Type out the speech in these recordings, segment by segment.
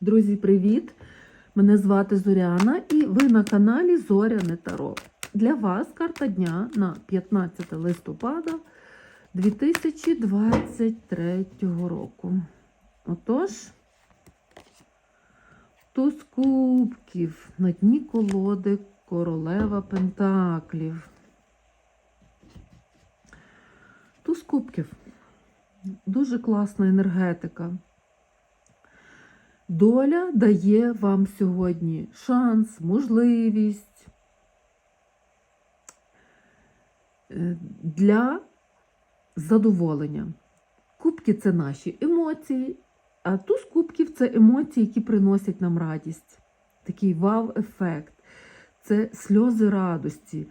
Друзі, привіт! Мене звати Зоряна і ви на каналі Зоряне Таро. Для вас карта дня на 15 листопада 2023 року. Отож, туз кубків на дні колоди королева Пентаклів. Туз кубків. Дуже класна енергетика. Доля дає вам сьогодні шанс, можливість е, для задоволення. Кубки це наші емоції, а туз кубків це емоції, які приносять нам радість. Такий вау-ефект. Це сльози радості.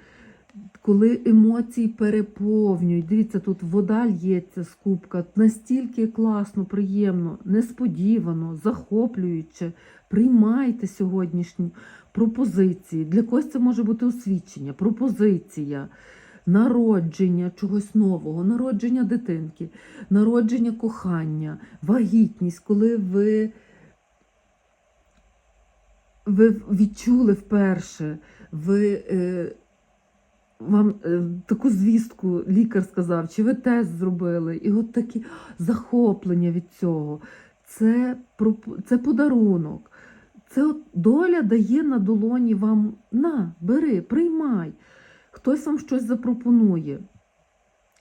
Коли емоції переповнюють, дивіться, тут вода лється з кубка, настільки класно, приємно, несподівано, захоплююче. Приймайте сьогоднішні пропозиції. Для когось це може бути освідчення, пропозиція, народження чогось нового, народження дитинки, народження кохання, вагітність, коли ви, ви відчули вперше, ви. Е, вам е, таку звістку лікар сказав, чи ви тест зробили, і от такі захоплення від цього. Це, це подарунок. Це от доля дає на долоні вам на, бери, приймай. Хтось вам щось запропонує.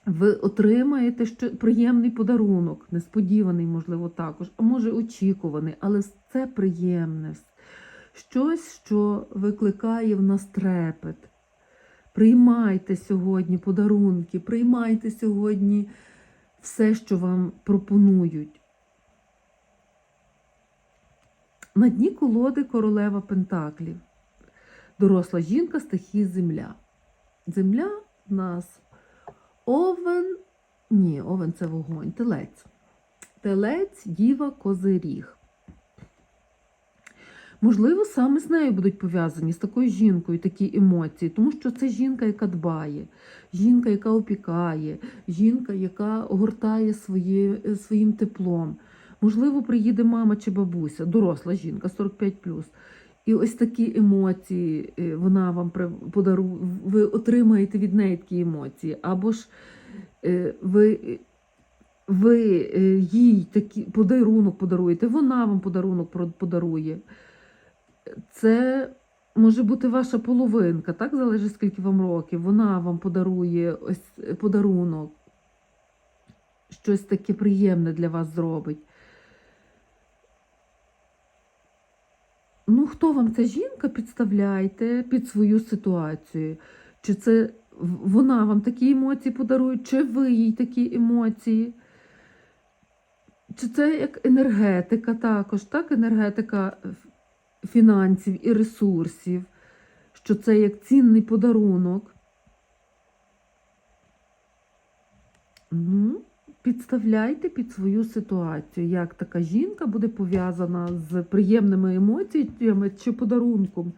Ви отримаєте ще приємний подарунок, несподіваний, можливо, також, а може очікуваний, але це приємне. Щось, що викликає в нас трепет. Приймайте сьогодні подарунки, приймайте сьогодні все, що вам пропонують. На дні колоди королева Пентаклів. Доросла жінка стихії земля. Земля в нас овен, ні, овен це вогонь, телець. Телець, діва, козиріг. Можливо, саме з нею будуть пов'язані з такою жінкою такі емоції, тому що це жінка, яка дбає, жінка, яка опікає, жінка, яка огортає своє, своїм теплом. Можливо, приїде мама чи бабуся, доросла жінка, 45 І ось такі емоції е, вона вам подарує, ви отримаєте від неї такі емоції. Або ж е, ви ви е, їй такий подарунок подаруєте, вона вам подарунок подарує це може бути ваша половинка, так залежить, скільки вам років. Вона вам подарує ось подарунок, щось таке приємне для вас зробить. Ну, хто вам ця жінка, підставляйте під свою ситуацію. Чи це вона вам такі емоції подарує, чи ви їй такі емоції? Чи це як енергетика також, так? Енергетика фінансів і ресурсів, що це як цінний подарунок. Ну, Підставляйте під свою ситуацію, як така жінка буде пов'язана з приємними емоціями чи подарунком,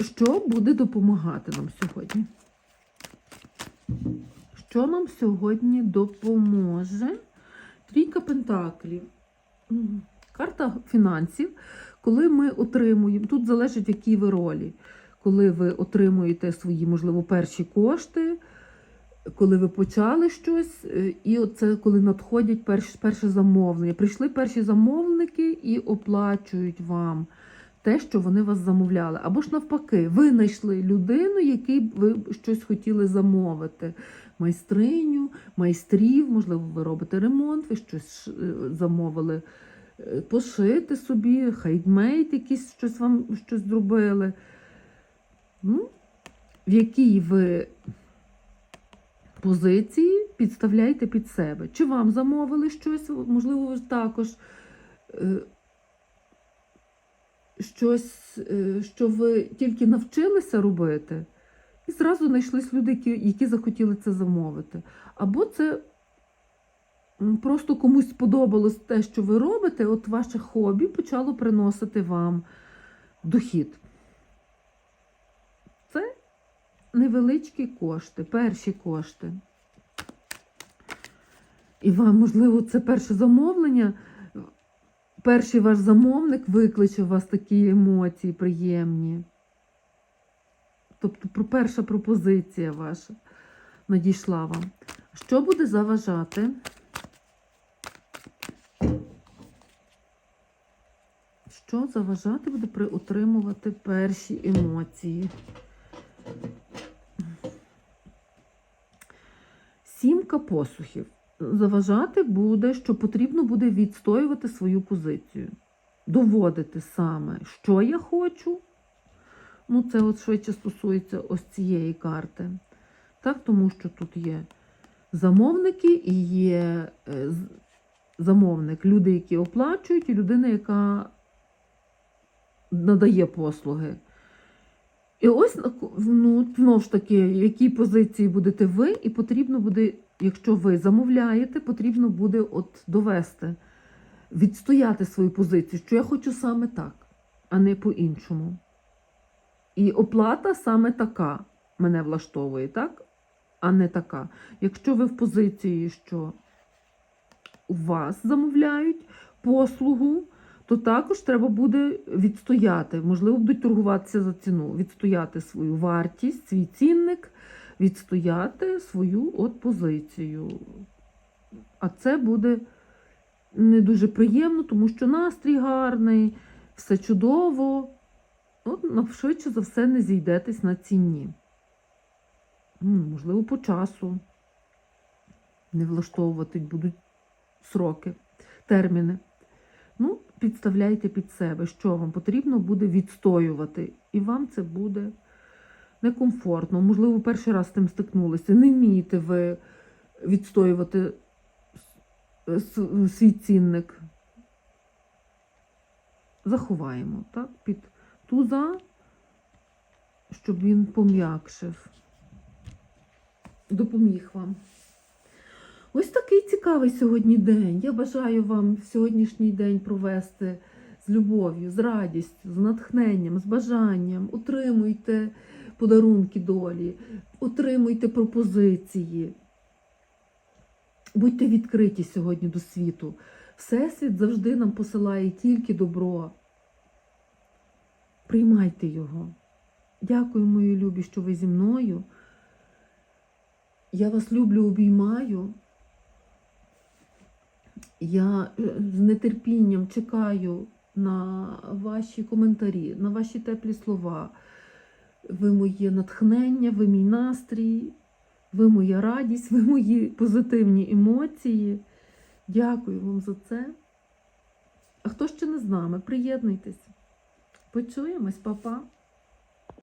що буде допомагати нам сьогодні. Що нам сьогодні допоможе? Трійка Пентаклів. Карта фінансів, коли ми отримуємо, тут залежить, в якій ви ролі, коли ви отримуєте свої, можливо, перші кошти, коли ви почали щось, е, і оце коли надходять перші, перші замовлення. Прийшли перші замовники і оплачують вам те, що вони вас замовляли. Або ж навпаки, ви знайшли людину, якій ви щось хотіли замовити. Майстриню, майстрів, можливо, ви робите ремонт, ви щось е, замовили. Пошити собі, хейдмейт якийсь щось вам щось зробили. Ну, В якій ви позиції підставляйте під себе. Чи вам замовили щось, можливо, також е, щось, е, що ви тільки навчилися робити, і зразу знайшлись люди, які захотіли це замовити. Або це просто комусь сподобалось те, що ви робите, от ваше хобі почало приносити вам дохід. Це невеличкі кошти, перші кошти. І вам, можливо, це перше замовлення перший ваш замовник викличе у вас такі емоції приємні. Тобто перша пропозиція ваша надійшла вам. Що буде заважати? Що заважати буде при отримувати перші емоції? Сімка посухів. Заважати буде, що потрібно буде відстоювати свою позицію, доводити саме, що я хочу. Ну, це от швидше стосується ось цієї карти. Так, тому що тут є замовники і є е, замовник, люди, які оплачують, і людина, яка надає послуги. І ось ну, знову ж таки, в якій позиції будете ви, і потрібно буде, якщо ви замовляєте, потрібно буде от довести, відстояти свою позицію, що я хочу саме так, а не по-іншому. І оплата саме така мене влаштовує, так? А не така. Якщо ви в позиції, що у вас замовляють послугу, то також треба буде відстояти. Можливо, будуть торгуватися за ціну, відстояти свою вартість, свій цінник, відстояти свою от позицію. А це буде не дуже приємно, тому що настрій гарний, все чудово. От, ну, швидше за все, не зійдетесь на ціні. Можливо, по часу не влаштовувати будуть сроки, терміни. Ну, підставляйте під себе, що вам потрібно буде відстоювати, і вам це буде некомфортно. Можливо, перший раз з тим стикнулися. Не вмієте ви відстоювати свій цінник. Заховаємо так, під туза, щоб він пом'якшив. Допоміг вам. Ось такий цікавий сьогодні день. Я бажаю вам сьогоднішній день провести з любов'ю, з радістю, з натхненням, з бажанням. Утримуйте подарунки долі, отримуйте пропозиції. Будьте відкриті сьогодні до світу. Всесвіт завжди нам посилає тільки добро. Приймайте його. Дякую, мої любі, що ви зі мною. Я вас люблю, обіймаю. Я е, з нетерпінням чекаю на ваші коментарі, на ваші теплі слова. Ви моє натхнення, ви мій настрій, ви моя радість, ви мої позитивні емоції. Дякую вам за це. А хто ще не з нами, приєднуйтесь. Почуємось, па-па.